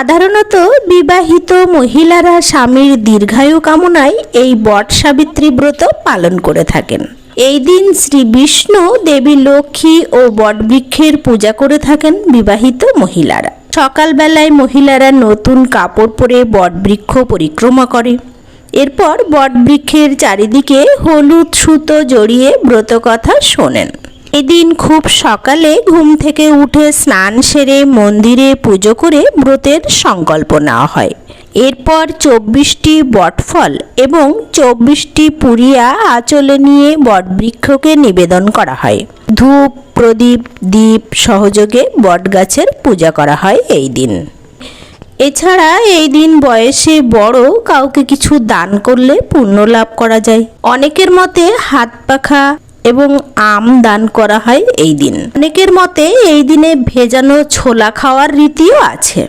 সাধারণত বিবাহিত মহিলারা স্বামীর দীর্ঘায়ু কামনায় এই বট সাবিত্রী ব্রত পালন করে থাকেন। এই দিন শ্রী বিষ্ণু, দেবী লক্ষ্মী ও বটবৃক্ষের পূজা করে থাকেন বিবাহিত মহিলারা। সকালবেলায় মহিলারা নতুন কাপড় পরে বটবৃক্ষ পরিক্রমা করে। এরপর বটবৃক্ষের চারিদিকে হলুদ সুতো জড়িয়ে ব্রতকথা শোনেন। এদিন খুব সকালে ঘুম থেকে উঠে স্নান সেরে মন্দিরে পুজো করে ব্রতের সংকল্প নেওয়া হয়। এরপর চব্বিশটি বটফল এবং চব্বিশটি পুরিয়া আঁচলে নিয়ে বটবৃক্ষকে নিবেদন করা হয়। ধূপ, প্রদীপ দ্বীপ সহযোগে বটগাছের পূজা করা হয় এই দিন। এছাড়া এই দিন বয়সে বড় কাউকে কিছু দান করলে পুণ্য লাভ করা যায়। অনেকের মতে হাত পাখা এবং আম দান করা হয় এই দিন। অনেকের মতে এই দিনে ভেজানো ছোলা খাওয়ার রীতিও আছে।